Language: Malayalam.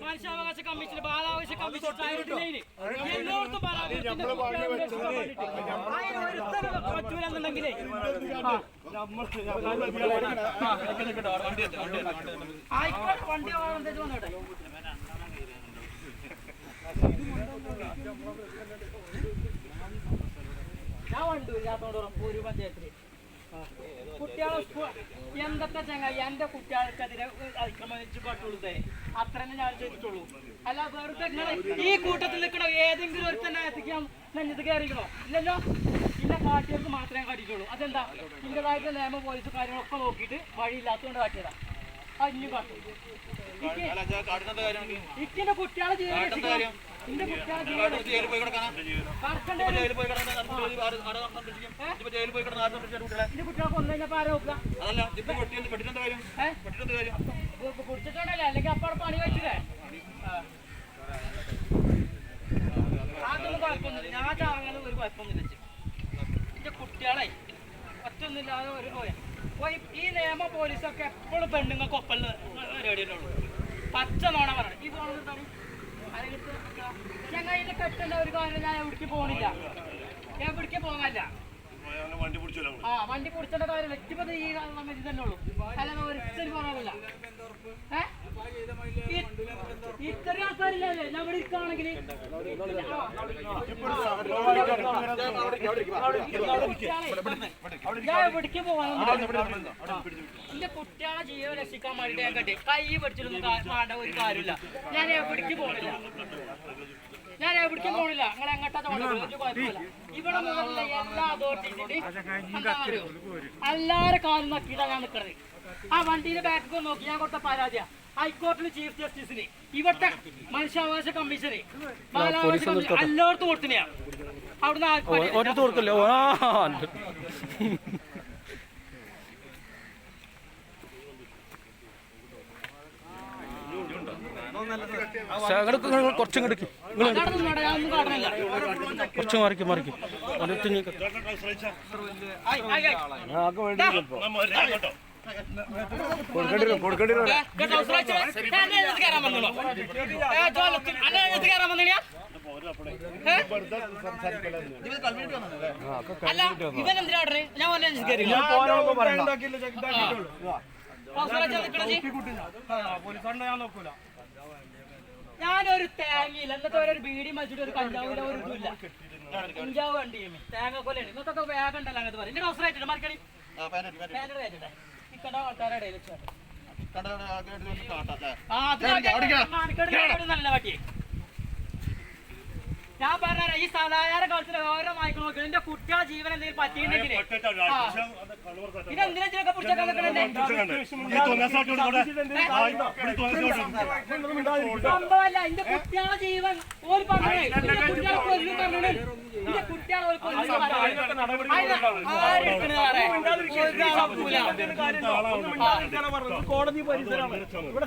മനുഷ്യാവകാശ കമ്മീഷൻ ബാലാവകാശ കമ്മീഷൻ എല്ലായിടത്തും പറ്റൂലെന്നുണ്ടെങ്കിലേ ആയിക്കോട്ടെ വണ്ടി എന്താ വന്നോട്ടെ ഞാൻ വണ്ടൂരില്ലാത്തോണ്ട് ഒരു പഞ്ചായത്തിൽ. കുട്ടികളെ എന്തൊക്കെ ചങ്ങായി? എന്റെ കുട്ടികൾക്കെതിരെ അതിക്രമിച്ച് പട്ടുള്ളൂ അത്ര തന്നെ ഞാൻ ചെയ്തിട്ടുള്ളൂ അല്ല വെറുതെ ഈ കൂട്ടത്തിൽ നിൽക്കണോ ഏതെങ്കിലും ഒരു തന്നെ എത്തിക്കാൻ നെഞ്ഞത്ത് കയറിക്കണോ ഇല്ലല്ലോ. ഇന്ന കാട്ടിയവർക്ക് മാത്രമേ കാട്ടിയിട്ടുള്ളൂ. അതെന്താ? ഇന്റേതായിട്ടുള്ള നിയമ പോലീസ് കാര്യങ്ങളൊക്കെ നോക്കിയിട്ട് വഴിയില്ലാത്തതുകൊണ്ട് കാട്ടിയതാ. അഞ്ഞു കാട്ടും. ഇക്കിന്റെ കുട്ടികളെ വരും. ഇന്റെ കുട്ടികളെ കൊന്നു കഴിഞ്ഞപ്പോ ആരാ നോക്കുക? ഞാൻ ചാങ്ങാനും ഒരു കുഴപ്പമൊന്നുമില്ല ചെ. എന്റെ കുട്ടികളെ ഒറ്റൊന്നുമില്ലാതെ ഒരു പോയ പോയി ഈ നിയമ പോലീസൊക്കെ എപ്പോഴും പെണ്ണുങ്ങൾക്ക് ഒപ്പം റേഡിയോയിലുള്ളൂ പച്ച നോണ പറയണം. ഈ ഞങ്ങൾ ഇതിന്റെ കെട്ടേണ്ട ഒരു കാര്യം ഞാൻ എവിടേക്ക് പോണില്ല. എവിടേക്ക് പോകാനല്ല. ആ വണ്ടി കുടിച്ചേണ്ട കാര്യം വ്യക്തിപത ഈ ഇത് തന്നെ ഉള്ളൂ. അല്ലാതെ ഒരിക്കലും പോകാനില്ല. ഏ? എന്റെ കുട്ടികളെ ജീവൻ രക്ഷിക്കാൻ വേണ്ടിട്ട് ഞാൻ കട്ടെ. കൈ പിടിച്ചിട്ടൊന്നും കാ- ഒരു കാര്യമില്ല. ഞാൻ എവിടേക്ക് പോണില്ല. ഞാൻ എവിടേക്കും പോണില്ല. നിങ്ങൾ എങ്ങോട്ടാ എല്ലാ അതോറിറ്റി എല്ലാരും കാലും നക്കിയിട്ടാ ഞാൻ നിൽക്കുന്നത് ആ വണ്ടിയുടെ ബാക്കൊക്കെ നോക്കി. ഞാൻ കൊടുത്ത പരാതിയാ. ഹൈക്കോടതിയിൽ ചീഫ് ജസ്റ്റിസിന്. ഇവിടുത്തെ മനുഷ്യാവകാശ കമ്മീഷന്. ബാലാവകാശ കമ്മീഷൻ എല്ലായിടത്തും കൊടുത്തിനെയാ അവിടുന്ന് ആർക്കും പരാതി- ഒറ്റ തോർക്കല്ലേ ഓ ആ കുറച്ചും കിടക്ക് അവിടെ നിന്നോട്ടെ, ഞാൻ ഒന്നും കാണുന്നില്ല. കുറച്ച് മറിക്ക് മറിക്ക്. ഒരു ഞാൻ? അല്ല, ഇവൻ എന്തിനാ? ഞാൻ ജി? ഞാനൊരു തേങ്ങയില്ല. എന്നിട്ട് ഒരു ബീഡി മരിച്ചിട്ട് ഒരു കഞ്ചാവില്ല ഒരു ഇതുമില്ല. കഞ്ചാവ് വണ്ടി തേങ്ങ കൊല്ലാണ് ഇന്നത്തെ വേഗം ഉണ്ടല്ലോ അങ്ങനത്തെ പറയും എന്റെ അവസരമായിട്ടുണ്ട് മറിക്കണി. ആൾക്കാരുടെ ഇടയിൽ ഞാൻ പറഞ്ഞ ഈ സദാചാര കാലത്തിൽ ഓരോ നായ്ക്കൾ നോക്കണം എന്റെ കുട്ടികളെ ജീവൻ എന്തെങ്കിലും പറ്റിയിട്ടുണ്ടെങ്കിൽ ഇതെന്തിനാ നിൽക്കണേ? സംഭവമല്ല എന്റെ കുട്ടികളെ ജീവൻ ഒരു പറഞ്ഞു എന്റെ കുട്ടികളെ കൊല്ലും പറഞ്ഞേ എന്റെ കുട്ടികളെ ഒരു കൊല്ലും ആരെടുക്കണ ഒരു കുഴപ്പമില്ല. കോടതി പരിസരമാണ്. ഇവിടെ